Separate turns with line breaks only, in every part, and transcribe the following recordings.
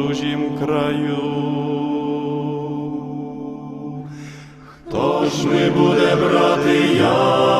чужім краю. Хто ж ми буде брати я?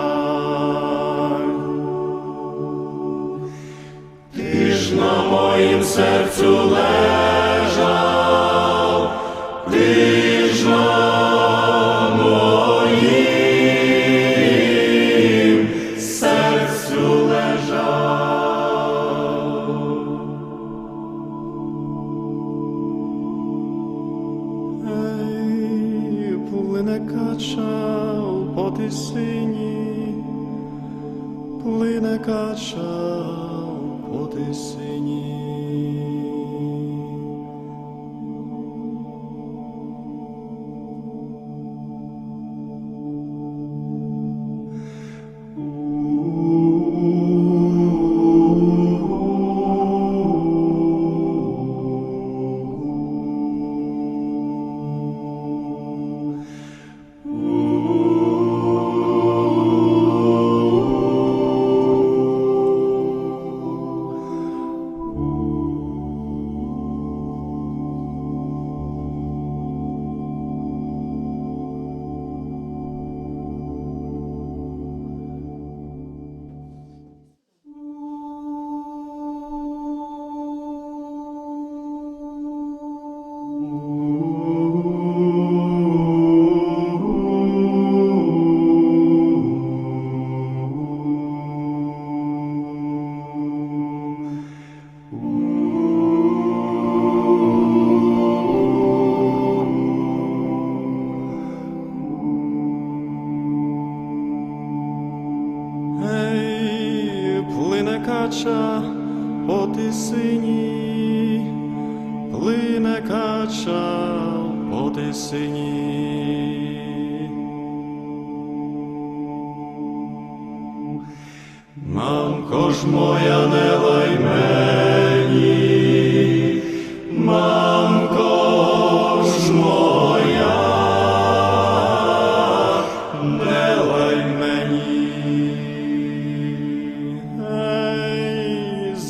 серцю легко.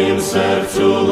На моїм серцю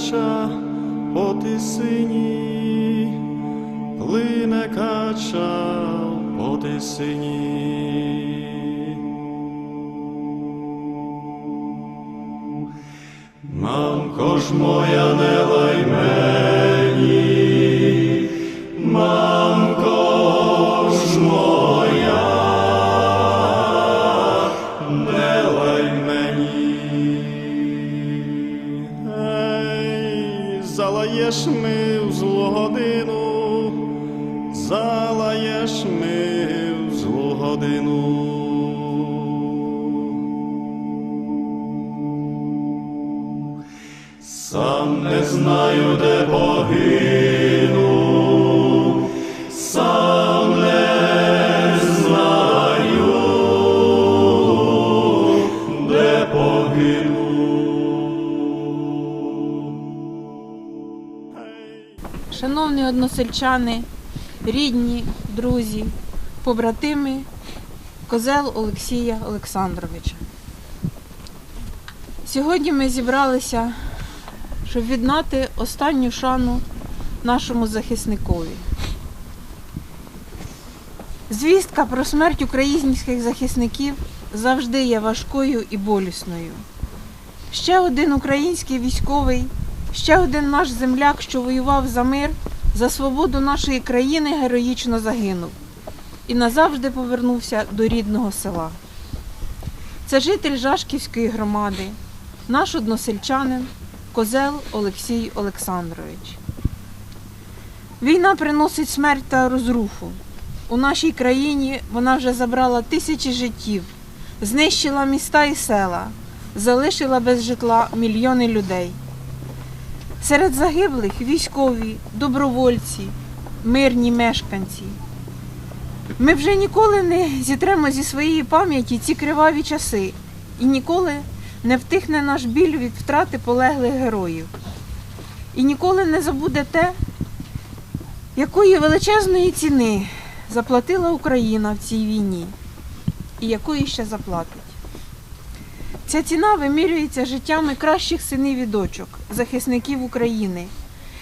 кача по тисині, плине кача по тисині. Мамко ж моя, не Сам не знаю, де погину, сам не знаю, де погину.
Шановні односельчани, рідні, друзі, побратими, козел Олексія Олександровича. Сьогодні ми зібралися, щоб віддати останню шану нашому захисникові. Звістка про смерть українських захисників завжди є важкою і болісною. Ще один український військовий, ще один наш земляк, що воював за мир, за свободу нашої країни, героїчно загинув і назавжди повернувся до рідного села. Це житель Жашківської громади, наш односельчанин Козел Олексій Олександрович. Війна приносить смерть та розруху. У нашій країні вона вже забрала тисячі життів, знищила міста і села, залишила без житла мільйони людей. Серед загиблих військові, добровольці, мирні мешканці. Ми вже ніколи не зітремо зі своєї пам'яті ці криваві часи, і ніколи не втихне наш біль від втрати полеглих героїв. І ніколи не забуде те, якої величезної ціни заплатила Україна в цій війні, і якої ще заплатить. Ця ціна вимірюється життями кращих синів і дочок, захисників України,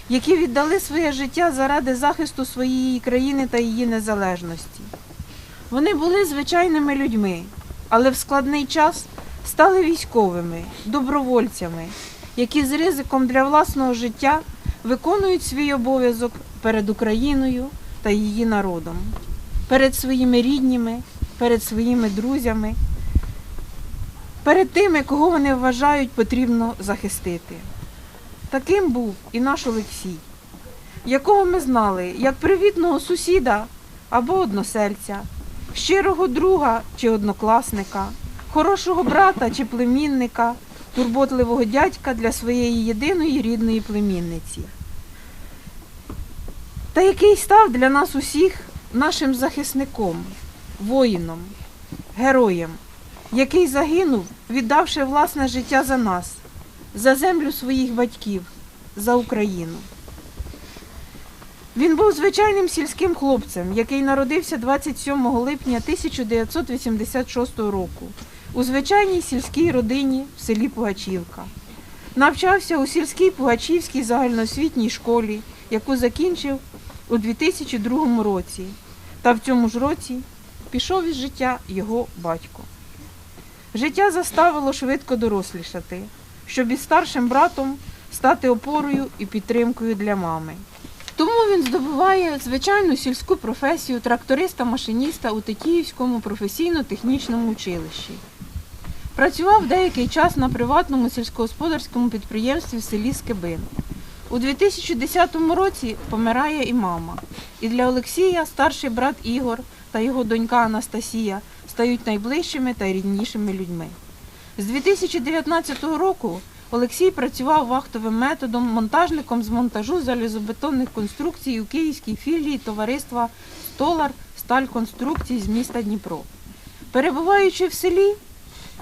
які віддали своє життя заради захисту своєї країни та її незалежності. Вони були звичайними людьми, але в складний час стали військовими, добровольцями, які з ризиком для власного життя виконують свій обов'язок перед Україною та її народом, перед своїми рідніми, перед своїми друзями, перед тими, кого вони вважають потрібно захистити. Таким був і наш Олексій, якого ми знали як привітного сусіда або односельця, щирого друга чи однокласника, хорошого брата чи племінника, турботливого дядька для своєї єдиної рідної племінниці. Та який став для нас усіх нашим захисником, воїном, героєм, який загинув, віддавши власне життя за нас, за землю своїх батьків, за Україну. Він був звичайним сільським хлопцем, який народився 27 липня 1986 року у звичайній сільській родині в селі Пугачівка. Навчався у сільській Пугачівській загальноосвітній школі, яку закінчив у 2002 році. Та в цьому ж році пішов із життя його батько. Життя заставило швидко дорослішати, щоб із старшим братом стати опорою і підтримкою для мами. Тому він здобуває звичайну сільську професію тракториста-машиніста у Тетіївському професійно-технічному училищі. Працював деякий час на приватному сільськогосподарському підприємстві в селі Скибин. У 2010 році помирає і мама. І для Олексія старший брат Ігор та його донька Анастасія стають найближчими та ріднішими людьми. З 2019 року Олексій працював вахтовим методом монтажником з монтажу залізобетонних конструкцій у київській філії товариства Столар Стальконструкцій з міста Дніпро. Перебуваючи в селі,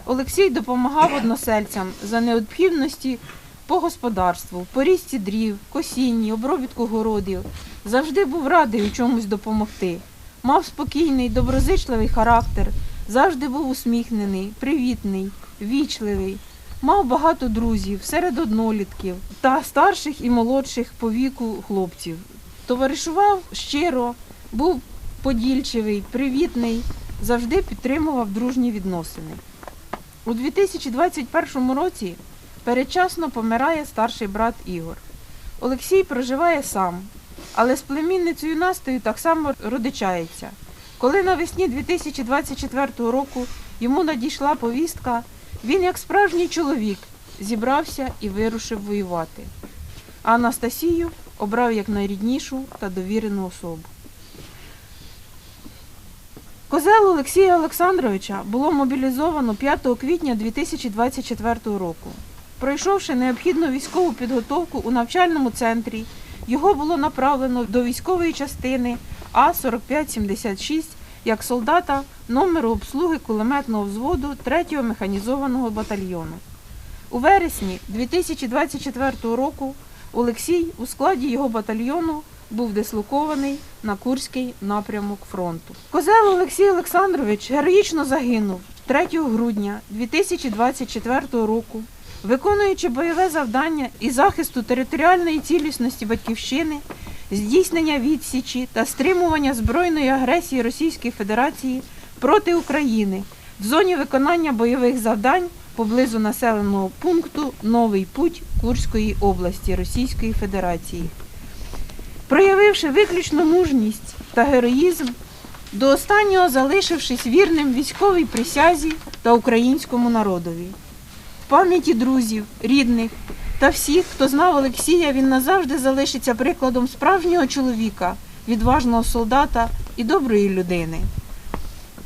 Олексій допомагав односельцям за необхідності по господарству, по різці дрів, косінні, обробітку городів. Завжди був радий у чомусь допомогти. Мав спокійний, доброзичливий характер, завжди був усміхнений, привітний, вічливий. Мав багато друзів серед однолітків та старших і молодших по віку хлопців. Товаришував щиро, був подільчивий, привітний, завжди підтримував дружні відносини. У 2021 році передчасно помирає старший брат Ігор. Олексій проживає сам, але з племінницею Настею так само родичається. Коли навесні 2024 року йому надійшла повістка, він, як справжній чоловік, зібрався і вирушив воювати. А Анастасію обрав як найріднішу та довірену особу. Козел Олексія Олександровича було мобілізовано 5 квітня 2024 року. Пройшовши необхідну військову підготовку у навчальному центрі, його було направлено до військової частини А-4576 як солдата номеру обслуги кулеметного взводу 3-го механізованого батальйону. У вересні 2024 року Олексій у складі його батальйону був дислокований на Курський напрямок фронту. Козел Олексій Олександрович героїчно загинув 3 грудня 2024 року, виконуючи бойове завдання і захисту територіальної цілісності Батьківщини, здійснення відсічі та стримування збройної агресії Російської Федерації проти України в зоні виконання бойових завдань поблизу населеного пункту Новий Путь Курської області Російської Федерації. Проявивши виключну мужність та героїзм, до останнього залишившись вірним військовій присязі та українському народові. В пам'яті друзів, рідних та всіх, хто знав Олексія, він назавжди залишиться прикладом справжнього чоловіка, відважного солдата і доброї людини.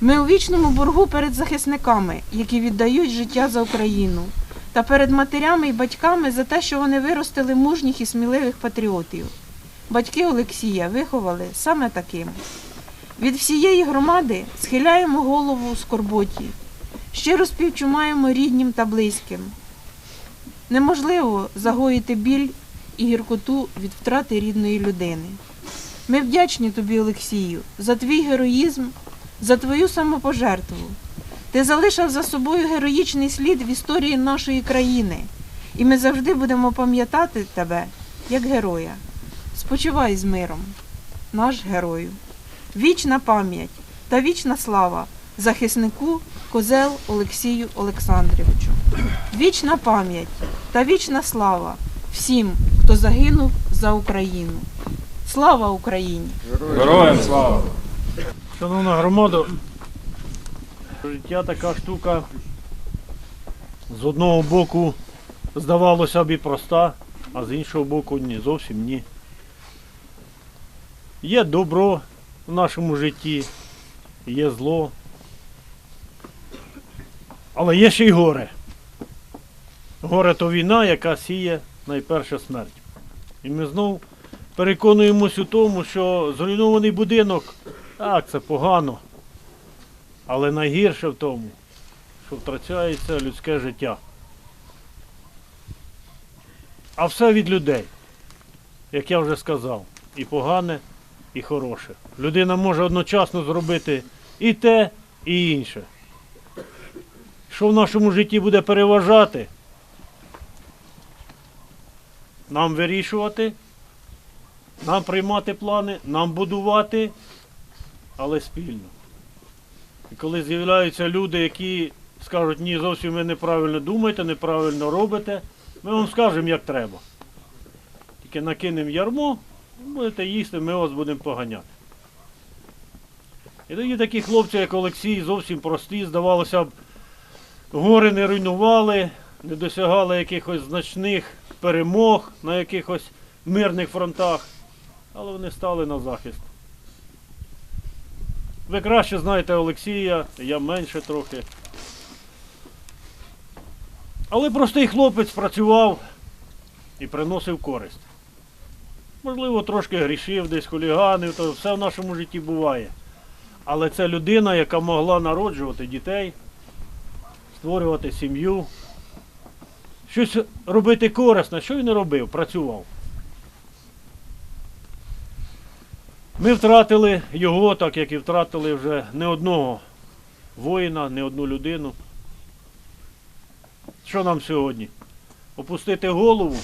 Ми у вічному боргу перед захисниками, які віддають життя за Україну, та перед матерями і батьками за те, що вони виростили мужніх і сміливих патріотів. Батьки Олексія виховали саме таким. Від всієї громади схиляємо голову у скорботі, щиро співчуваємо ріднім та близьким. Неможливо загоїти біль і гіркоту від втрати рідної людини. Ми вдячні тобі, Олексію, за твій героїзм, за твою самопожертву. Ти залишив за собою героїчний слід в історії нашої країни, і ми завжди будемо пам'ятати тебе як героя. Спочивай з миром, наш герою. Вічна пам'ять та вічна слава захиснику Козел Олексію Олександровичу. Вічна пам'ять та вічна слава всім, хто загинув за Україну. Слава Україні!
Героям слава!
Шановна громада, життя така штука. З одного боку здавалося б і проста, а з іншого боку ні, зовсім ні. Є добро в нашому житті, є зло. Але є ще й горе. Горе то війна, яка сіє найперше смерть. І ми знов переконуємось у тому, що зруйнований будинок так, це погано. Але найгірше в тому, що втрачається людське життя. А все від людей, як я вже сказав, і погане, і хороше. Людина може одночасно зробити і те, і інше. Що в нашому житті буде переважати, нам вирішувати, нам приймати плани, нам будувати але спільно. І коли з'являються люди, які скажуть, ні, зовсім ви неправильно думаєте, неправильно робите, ми вам скажемо, як треба. Тільки накинемо ярмо, будете їсти, ми вас будемо поганяти. І тоді такі хлопці, як Олексій, зовсім прості, здавалося б, гори не руйнували, не досягали якихось значних перемог на якихось мирних фронтах, але вони стали на захист. Ви краще знаєте Олексія, я менше трохи. Але простий хлопець працював і приносив користь. Можливо, трошки грішив, десь хуліганив, то все в нашому житті буває. Але це людина, яка могла народжувати дітей, створювати сім'ю, щось робити корисне, що він не робив, працював. Ми втратили його, так як і втратили вже не одного воїна, не одну людину. Що нам сьогодні? Опустити голову?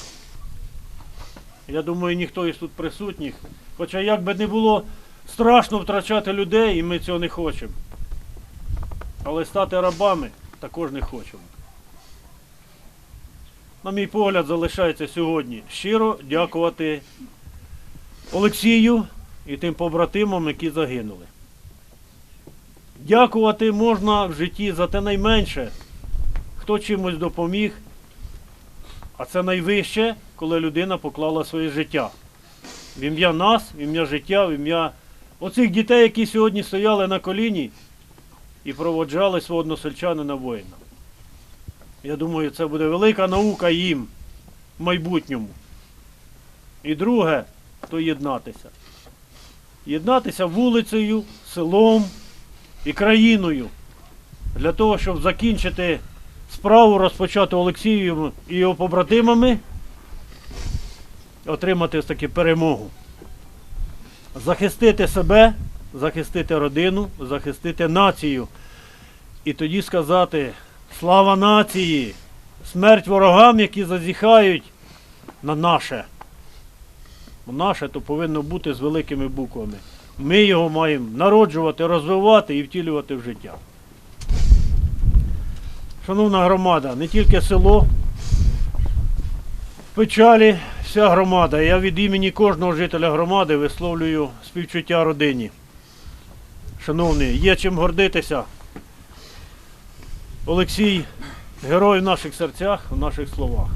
Я думаю, ніхто із тут присутніх. Хоча як би не було страшно втрачати людей, і ми цього не хочемо. Але стати рабами також не хочемо. На мій погляд, залишається сьогодні щиро дякувати Олексію і тим побратимам, які загинули. Дякувати можна в житті за те найменше, хто чимось допоміг, а це найвище, коли людина поклала своє життя. В ім'я нас, в ім'я життя, в ім'я оцих дітей, які сьогодні стояли на коліні і проводжали свого односельчанина воїна. Я думаю, це буде велика наука їм в майбутньому. І друге, то єднатися єднатися вулицею, селом і країною для того, щоб закінчити справу розпочату Олексієм і його побратимами, отримати таки перемогу. Захистити себе, захистити родину, захистити націю. І тоді сказати слава нації, смерть ворогам, які зазіхають на наше. Наше то повинно бути з великими буквами. Ми його маємо народжувати, розвивати і втілювати в життя. Шановна громада, не тільки село, печалі вся громада. Я від імені кожного жителя громади висловлюю співчуття родині. Шановні, є чим гордитися. Олексій герой в наших серцях, в наших словах.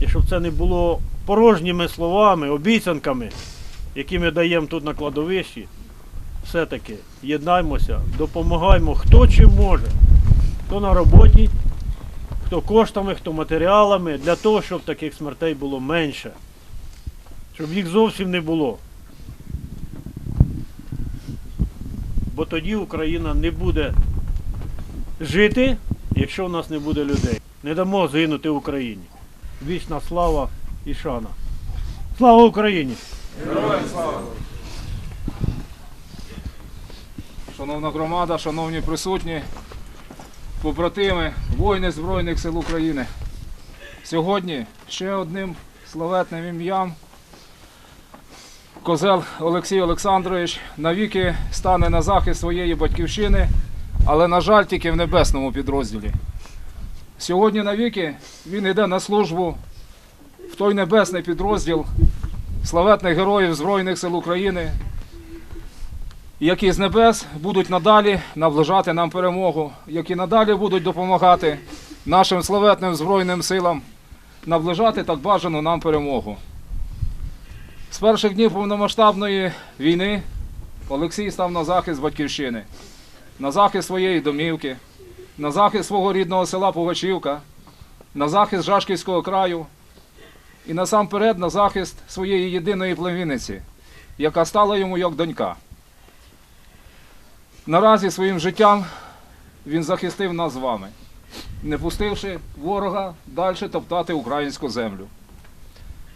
І щоб це не було порожніми словами, обіцянками, які ми даємо тут на кладовищі, все-таки єднаймося, допомагаємо хто чим може, хто на роботі, хто коштами, хто матеріалами, для того, щоб таких смертей було менше. щоб їх зовсім не було. Бо тоді Україна не буде жити, якщо в нас не буде людей. Не дамо згинути Україні. Вічна слава і шана. Слава Україні! Героям слава!
Шановна громада, шановні присутні, побратими, воїни Збройних сил України. Сьогодні ще одним славетним ім'ям Козел Олексій Олександрович навіки стане на захист своєї батьківщини, але, на жаль, тільки в небесному підрозділі. Сьогодні навіки він йде на службу в той небесний підрозділ славетних героїв Збройних сил України, які з небес будуть надалі наближати нам перемогу, які надалі будуть допомагати нашим славетним Збройним силам наближати так бажану нам перемогу. З перших днів повномасштабної війни Олексій став на захист батьківщини, на захист своєї домівки, на захист свого рідного села Пугачівка, на захист Жашківського краю і насамперед на захист своєї єдиної племінниці, яка стала йому як донька. Наразі своїм життям він захистив нас з вами, не пустивши ворога далі топтати українську землю.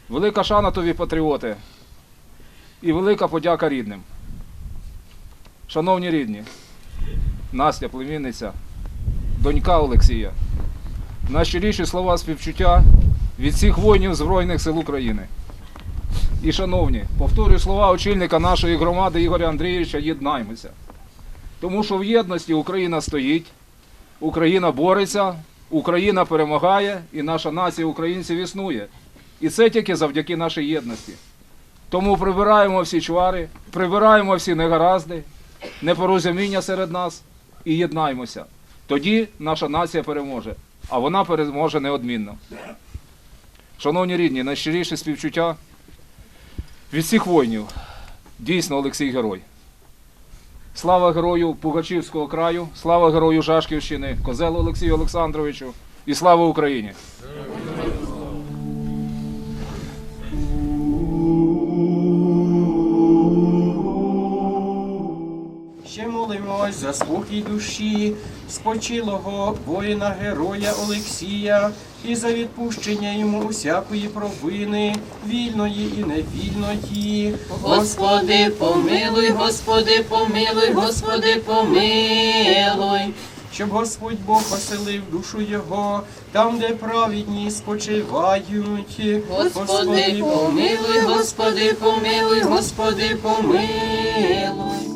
Велика шана тобі, патріоти, і велика подяка рідним. Шановні рідні, Настя, племінниця, донька Олексія, найщиріші слова співчуття від всіх воїнів Збройних сил України. І, шановні, повторюю слова очільника нашої громади Ігоря Андрійовича, єднаймося. Тому що в єдності Україна стоїть, Україна бореться, Україна перемагає і наша нація українців існує. І це тільки завдяки нашій єдності. Тому прибираємо всі чвари, прибираємо всі негаразди, непорозуміння серед нас і єднаймося. Тоді наша нація переможе, а вона переможе неодмінно. Шановні рідні, найщиріше співчуття від всіх воїнів. Дійсно, Олексій Герой. Слава герою Пугачівського краю, слава герою Жашківщини, Козелу Олексію Олександровичу і слава Україні!
Ще молимось за спокій душі, спочилого воїна героя Олексія, і за відпущення йому усякої провини, вільної і невільної.
Господи, помилуй, Господи, помилуй, Господи, помилуй.
щоб Господь Бог оселив душу його, там, де праведні спочивають.
Господи, помилуй, Господи, помилуй, Господи, помилуй.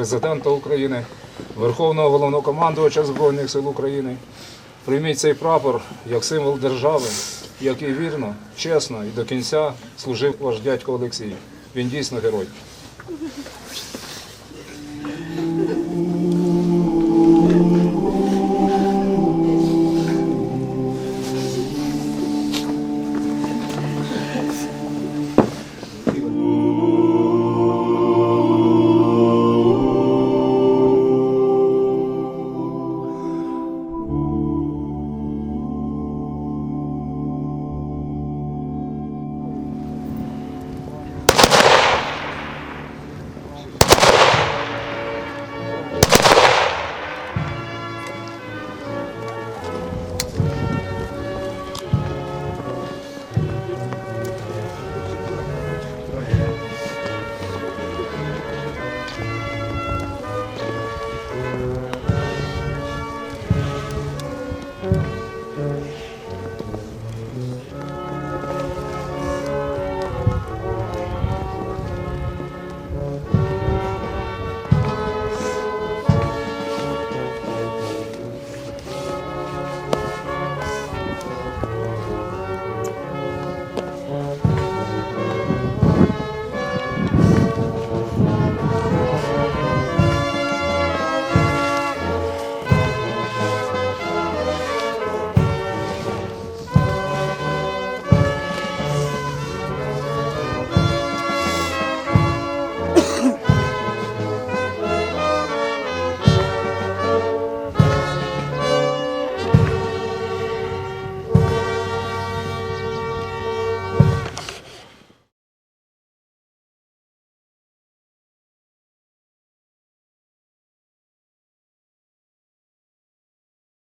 Президента України, Верховного головнокомандувача Збройних сил України, прийміть цей прапор як символ держави, який вірно, чесно і до кінця служив ваш дядько Олексій. Він дійсно герой.